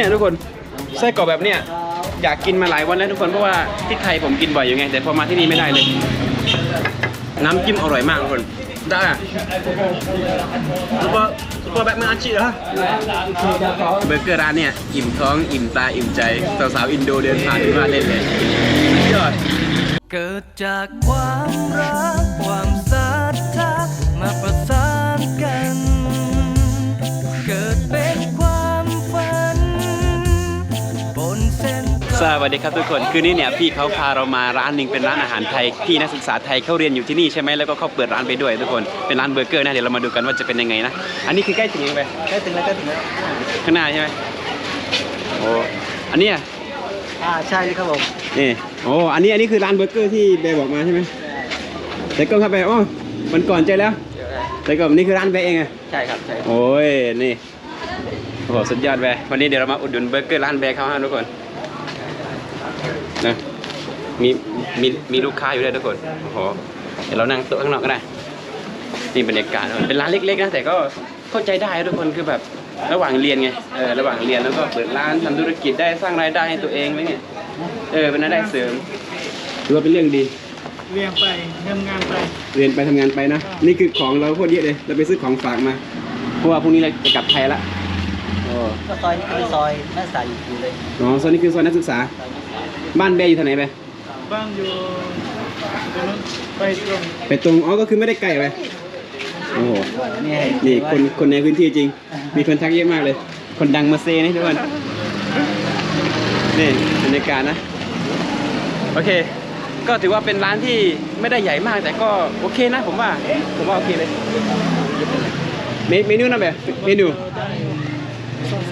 เนี่ยทุกคนไส้กรอกแบบเนี้ยอยากกินมาหลายวันแล้วทุกคนเพราะว่าที่ไทยผมกินบ่อยอยู่ไง แต่พอมาที่นี่ไม่ได้เลย น้ำจิ้มอร่อยมากทุกคนได้ซุปเปอร์ซุปเปอร์แบ็คแมนอาชีพเหรอเบอร์เกอร์ร้านเนี่ยอิ่มท้องอิ่มตาอิ่มใจสาวๆอินโดเดินผ่านที่บ้าเล่นเลยยอดเกิดจากความรักความ ส้นสวัสดีครับทุกคนคืนนี้เนี่ยพี่เขาพาเรามาร้านหนึ่งเป็นร้านอาหารไทยที่นักศึกษาไทยเขาเรียนอยู่ที่นี่ใช่ไหมแล้วก็เขาเปิดร้านไปด้วยทุกคนเป็นร้านเบอร์เกอร์นะเดี๋ยวเรามาดูกันว่าจะเป็นยังไงนะอันนี้คือใกล้ถึงยังไปใกล้ถึงแล้วใกล้ถึงแล้วข้างหน้าใช่ไหมโอ้อันเนี้ยอ่าใช่ครับผมนี่โอ้อันนี้อันนี้คือร้านเบอร์เกอร์ที่เบย์บอกมาใช่ไหมแต่ก็ครับเบย์อ๋อมันก่อนใจแล้วแต่ก็นี่คือร้านเบย์เองอะใช่ครับใช่โอ้ยนี่โอ้โหสุดยอดเบย์วันนี้เดี๋ยวเรามาอุดหนุนเบอร์เกอร์ร้านเบย์เขาฮะทุกคน นะมีมีมีลูกค้าอยู่ด้วยทุกคนโอ้โหเดี๋ยวเรานั่งโต๊ะข้างนอกก็ได้นี่บรรยากาศทุกคนเป็นร้านเล็กๆนะแต่ก็เข้าใจได้ทุกคนคือแบบระหว่างเรียนไงเออระหว่างเรียนแล้วก็เปิดร้านทำธุรกิจได้สร้างรายได้ให้ตัวเองอะไรเงี้ยเออเป็นรายได้เสริมถือว่าเป็นเรื่องดีเรียงไปเงินงานไป เรียนไปทำงานไปนะ นี่คือของเราโคตรเยอะเลย เราไปซื้อของฝากมา เพราะว่าพรุ่งนี้เราจะกลับไทยละโอ้ก็ซอยนี้คือซอยนักศึกษาอยู่เลย อ๋อโซนนี้คือโซนนักศึกษา บ้านเบย์อยู่ทางไหนไปบ้านอยู่ตรงนู้นไปตรงไปตรงอ๋อก็คือไม่ได้ไกลไปโอ้โหนี่นี่คนคนในพื้นที่จริง มีคนทักเยอะมากเลย คนดังมาเซนะทุกคนนี่บรรยากาศนะ โอเค ก็ถือว่าเป็นร้านที่ไม่ได้ใหญ่มากแต่ก็โอเคนะผมว่า ผมว่าโอเคเลย เมเมนูนะแบบเมนู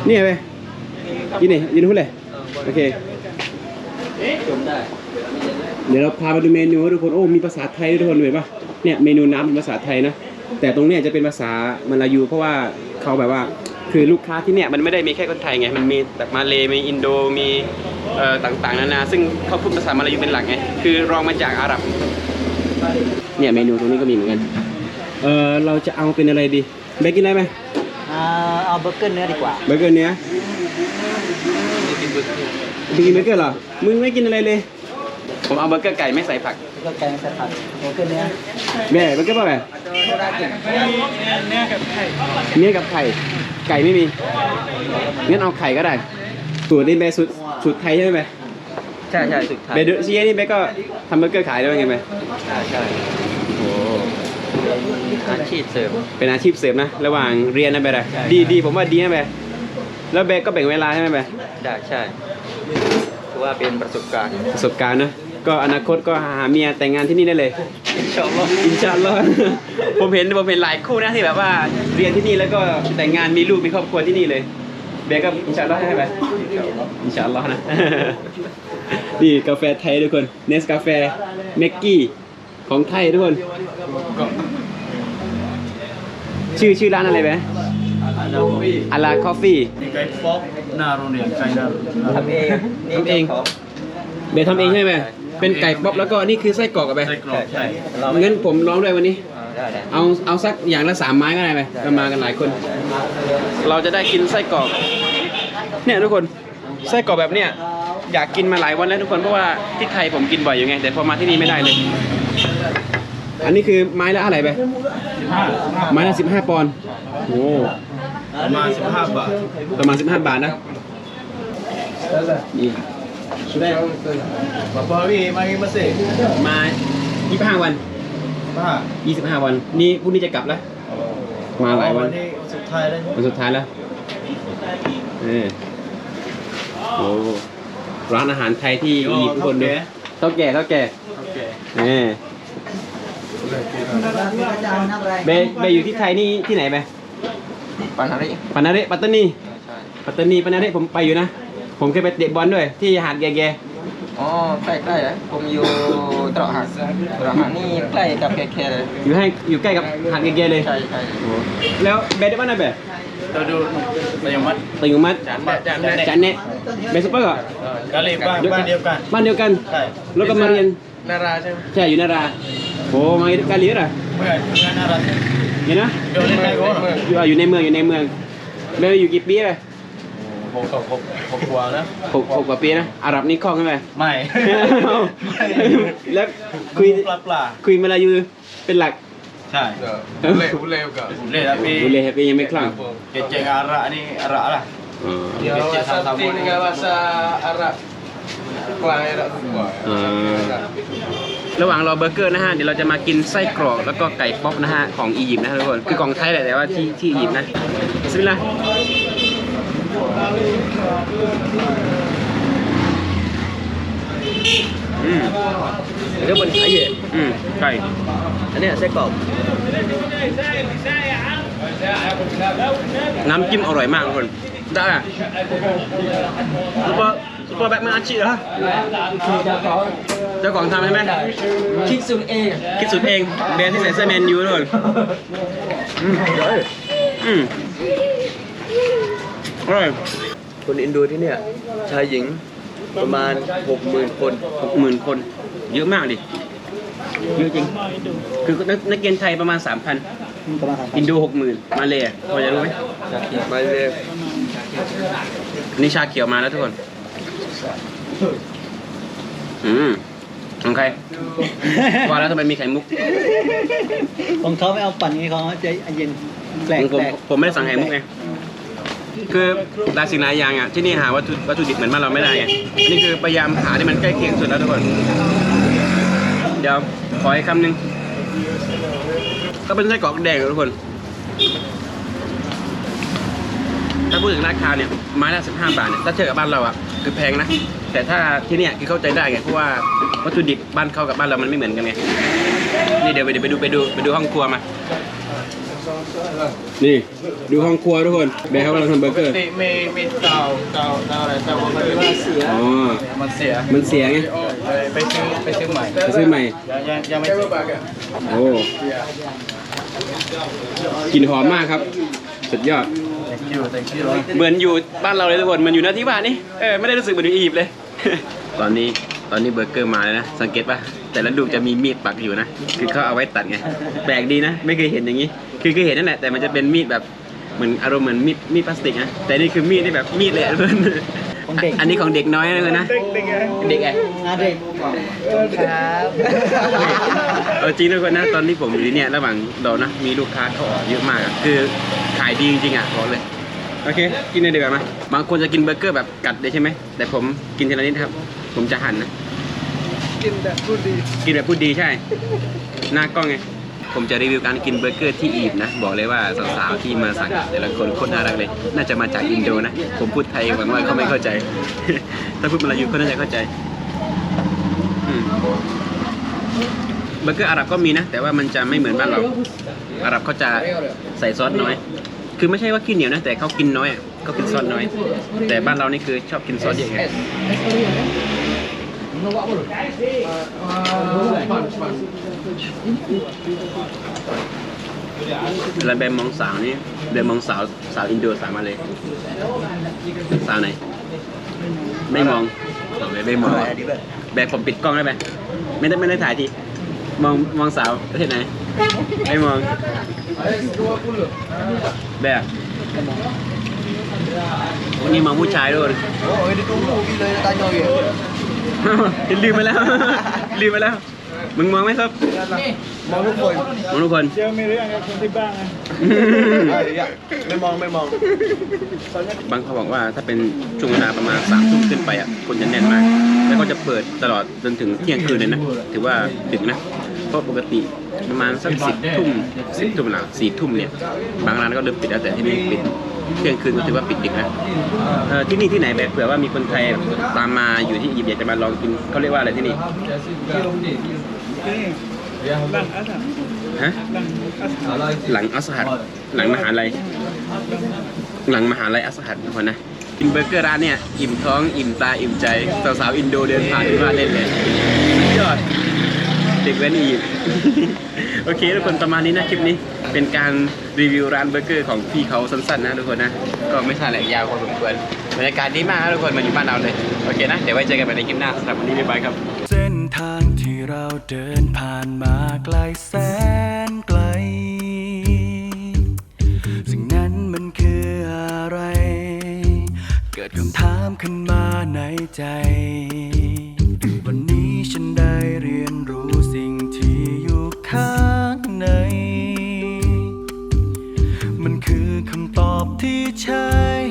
นี่ไงไปยินนี่ยินพูดเลยโอเค จมได้เดี๋ยวเราพามาดูเมนูให้ทุกคน โอ้ มีภาษาไทยด้วยทุกคนเห็นปะเนี่ยเมนูน้ำเป็นภาษาไทยนะ แต่ตรงเนี้ยจะเป็นภาษามลายูเพราะว่าเขาแบบว่า คือลูกค้าที่เนี่ยมันไม่ได้มีแค่คนไทยไง มันมีแบบมาเลมีอินโด มีเอ่อต่างๆนานา ซึ่งเขาพูดภาษามลายูเป็นหลักไง คือรองมาจากอาหรับ เนี่ยเมนูตรงนี้ก็มีเหมือนกัน เออเราจะเอาเป็นอะไรดีเบกกินอะไรไหมอ่าเอาเบอร์เกอร์เนื้อดีกว่า เบอร์เกอร์เนี้ย มึงกินเบอร์เกอร์เหรอ มึงไม่กินอะไรเลย ผมเอาเบอร์เกอร์ไก่ไม่ใส่ผัก ก็แกงใส่ผักเบอร์เกอร์เนื้อแม่เบอร์เกอร์เปล่าแม่เนื้อกับไข่เนื้อกับไข่ ไก่ไม่มี งั้นเอาไข่ก็ได้ สูตรนี้แม่สูตรสูตรไทยใช่ไหมแม่ใช่ใช่สุดท้ายแม่ดูซีนี่แม่ก็ทำเบอร์เกอร์ขายได้ไงแม่ใช่ใช่โอ้อาชีพเสริม เป็นอาชีพเสริมนะ ระหว่างเรียนนะแม่นะดีดีผมว่าดีนะแม่แล้วแม่ก็แบ่งเวลาใช่ไหมแม่ใช่ใช่ ถือว่าเป็นประสบการณ์ประสบการณ์นะก็อนาคตก็หาเมียแต่งงานที่นี่ได้เลยชอบมากอินชาอัลลอฮ์ผมเห็นผมเห็นหลายคู่นะที่แบบว่าเรียนที่นี่แล้วก็แต่งงานมีลูกมีครอบครัวที่นี่เลยเบก็อินชาอัลลอฮ์ให้ไหมอินชาอัลลอฮ์นะนี่กาแฟไทยทุกคนเนสกาแฟเมกกี้ของไทยทุกคนชื่อชื่อร้านอะไรไหม อาลาคอฟฟี่ไก่ฟอกนาโรงเรียนไก่นาทำเองทำเองเบทำเองใช่ไหมเป็นไก่ป๊อปแล้วก็นี่คือไส้กรอกอะไปไส้กรอกใช่ใช่เรางั้นผมร้องด้วยวันนี้ได้ได้เอาเอาสักอย่างละสามไม้ก็ได้ไหมก็มากันหลายคน เราจะได้กินไส้กรอก เนี่ยทุกคนไส้กรอกแบบเนี้ยอยากกินมาหลายวันแล้วทุกคนเพราะว่าที่ไทยผมกินบ่อยอยู่ไง แต่พอมาที่นี่ไม่ได้เลย อันนี้คือไม้ละเท่าไหร่ไปสิบห้าไม้ละสิบห้าปอนด์โอ้ ประมาณสิบห้าบาท ประมาณสิบห้าบาทนะนี่บาบาวีมาอีมาเซ่มายี่สิบห้าวันบ้ายี่สิบห้าวัน นี่พรุ่งนี้จะกลับแล้ว มาหลายวันนี้สุดท้ายแล้ววันสุดท้ายแล้วเออโอ้ร้านอาหารไทยที่อียิปต์ทุกคนดูเท่าแก่เท่าแก่โอเคเออเบเบอยู่ที่ไทยนี่ที่ไหนเบ ปัญหานี้ปันนาเรปัตตานีใช่ปัตตานีปันนาเรผมไปอยู่นะ ผมเคยไปเตะบอลด้วย ที่หาดแกแกอ๋อใกล้ๆเลยผมอยู่ตรอกหักตรอกหักนี่ใกล้กับแคๆเลยอยู่ให้อยู่ใกล้กับหาดแกแกเลยใช่ใช่โอ้แล้วเบได้บ้านไหนเบเราดูไปยังวัดตึงมัดจานแม่จานแม่จันเนะเบซุปเปอร์เหรอกะเลยบ้านบ้านเดียวกันบ้านเดียวกัน ใช่ แล้วก็มาเรียนนาราใช่ไหมใช่อยู่นาราโอ้มาเรียนการเรียนเหรอเมื่อเมื่อนาราเห็นนะเดี๋ยวเล่นไงก่อนอยู่อยู่ในเมืองอยู่ในเมืองเบลอยู่กี่ปีเลยปหกหกหกกว่านะหกหกกว่าปีนะอาหรับนี่คล่องใช่ไหมไม่แล้วคุยปลาปลาคุยมาลายูเป็นหลักใช่ boleh boleh juga เล่น tapi ดูเลยพี่ยังไม่คล่อง kecek arak ni arak lah อ๋อ dia Kecil sama-sama something ni. dengan bahasa Arab Kelang Arab semua อ่า ระหว่างรอเบอร์เกอร์นะฮะเดี๋ยวเราจะมากินไส้กรอกแล้วก็ไก่ป๊อปนะฮะของอียิปต์นะทุกคนคือของไทยแหละแต่ว่าที่ที่อียิปต์นะบิสมิลลาห์อืม dia pun saya อืมไก่ ini saya kau น้ำจิ้มอร่อยมากทุกคนได้อะซุปเปอร์ซุป เปอร์แบ็คแมนอาชีพเหรอเจ้าของทำใช่ไหมคิดสูตรเองคิดสุดเองแบรนด์ที่ใส่เสื้อแมนยูทุกคนอืมอืมอร่อยคนอินโดที่เนี่ยชายหญิงประมาณ60,000คนหกหมื่นคน เยอะมากดิเยอะจริง คือนักนักเรียนไทยประมาณสามพันอินโดหกหมื่นมาเลยอะพอจะรู้ไหมมาเลยอันนี่ชาเขียวมาแล้วทุกคน อืมของใคร ว่าแล้วทำไมมีไข่มุกของเขาไม่เอาปั่นไงเขาจะเย็นแปลกผมแปลกผมไม่ได้สั่งไข่มุกไงคือหลายสิ่งหลายอย่างอะที่นี่หาวัตถุวัตถุดิบเหมือนบ้านเราไม่ได้ไงอันนี้คือพยายามหาที่มันใกล้เคียงสุดแล้วทุกคนเดี๋ยวขออีกคำหนึ่งก็เป็นไส้กรอกแดงอะทุกคน ถ้าพูดถึงราคาเนี่ยไม้ละสิบห้าบาทเนี่ยถ้าเทียบกับบ้านเราอะ คือแพงนะ แต่ถ้าที่เนี่ยคือเข้าใจได้ไงเพราะว่าวัตถุดิบบ้านเขากับบ้านเรามันไม่เหมือนกันไงนี่เดี๋ยวไปดูไปดูไปดูไปดูห้องครัวมา นี่ดูห้องครัวทุกคนแบร์เขากำลังทำเบอร์เกอร์ Tik mi mi tahu tahu tahu dah tahu apa dia อ๋อ masih ya มันเสียไงไปซื้อไปซื้อใหม่ไปซื้อใหม่ยังยังยังไม่ซื้อโอ้กลิ่นหอมมากครับ สุดยอด thank you thank you เหมือนอยู่บ้านเราเลยทุกคนเหมือนอยู่หน้าที่บ้านนี่เออไม่ได้รู้สึกเหมือนอยู่อียิปต์เลย ตอนนี้ตอนนี้เบอร์เกอร์มาแล้วนะ สังเกตป่ะ แต่ละลูกจะมีมีดปักอยู่นะ คือเขาเอาไว้ตัดไง แปลกดีนะ ไม่เคยเห็นอย่างนี้ คือเคยเห็นนั่นแหละ แต่มันจะเป็นมีดแบบเหมือนอารมณ์เหมือนมีดมีดพลาสติกนะ แต่นี่คือมีดที่แบบมีดเลยอะเพื่อนของเด็กอันนี้ของเด็กน้อยนะเลยนะ เด็กไงอาเด็กครับเออจริงทุกคนนะ ตอนที่ผมอยู่ที่เนี่ยระหว่างรอนะ มีลูกค้าเข้าออกเยอะมากอะคือขายดีจริงๆอะบอกเลยโอเค กินเลยดีกว่าไหมบางคนจะกินเบอร์เกอร์แบบกัดเลยใช่ไหมแต่ผมกินทีละนิดครับ ผมจะหั่นนะกินแบบพูดดี กินแบบพูดดีใช่ หน้ากล้องไงผมจะรีวิวการกินเบอร์เกอร์ที่อียิปต์นะ บอกเลยว่าสาวๆที่มาสั่งแต่ละคนโคตรน่ารักเลย น่าจะมาจากอินโดนะ ผมพูดไทยหวังว่าเขาไม่เข้าใจ ถ้าพูดมาลายูเขาน่าจะเข้าใจอืมเบอร์เกอร์อาหรับก็มีนะ แต่ว่ามันจะไม่เหมือนบ้านเรา อาหรับเขาจะใส่ซอสน้อย คือไม่ใช่ว่ากินเหนียวนะแต่เขากินน้อยอะเขากินซอสน้อย แต่บ้านเรานี่คือชอบกินซอสเยอะไงแล้วแบมมองสาวนี่แบมมองสาวสาวอินโดสาวมาเลยสาวไหน ไม่มองเอาไม่ไม่มองแบกผมปิดกล้องได้ไหมไม่ได้ไม่ได้ถ่ายที มองมองสาวประเทศไหน ไม่มอง แบกวันนี้มองผู้ชายด้วย oh ini tunggu bila dia tanya dia ลืมไปแล้ว ลืมไปแล้ว มึงมองไหมครับมองทุกคนมองทุกคนเจอมีเรื่องกับคนที่บ้านนะอะอย่าไม่มองไม่มอง บางเขาบอกว่าถ้าเป็นช่วงเวลาประมาณสามทุ่มขึ้นไปอะคนจะแน่นมาก แล้วก็จะเปิดตลอดจนถึงเที่ยงคืนเลยนะ ถือว่าดึกนะ เพราะปกติ ประมาณสักสิบทุ่มสิบทุ่มหลังสี่ทุ่มเนี่ย บางร้านก็เริ่มปิดแล้วแต่ที่นี่ปิดเที่ยงคืนก็ถือว่าปิดดึกนะที่นี่ที่ไหนแบบเผื่อว่ามีคนไทยตามมาอยู่ที่อียิปต์อยากจะมาลองกินเขาเรียกว่าอะไรที่นี่บ้านอาสาฮะหลังอัสหัดหลังมหาลัยหลังมหาลัยอัสหัดทุกคนนะกินเบอร์เกอร์ร้านเนี่ยอิ่มท้องอิ่มตาอิ่มใจสาวๆอินโดเดินผ่านมาเล่นเลยยอดเด็กแว้นอียิปต์ โอเคทุกคนประมาณนี้นะคลิปนี้เป็นการรีวิวร้านเบอร์เกอร์ของพี่เขาสั้นๆนะทุกคนนะก็ไม่ใช่แหละยาวพอสมควรบรรยากาศดีมากนะทุกคนมาอยู่บ้านเราเลยโอเคนะเดี๋ยวไว้เจอกันใหม่ในคลิปหน้าสำหรับวันนี้บ๊ายบายครับ เส้นทางที่เราเดินผ่านมาไกลแสนไกล สิ่งนั้นมันคืออะไร เกิดคำถามขึ้นมาในใจ วันนี้ฉันได้เรียน thì trái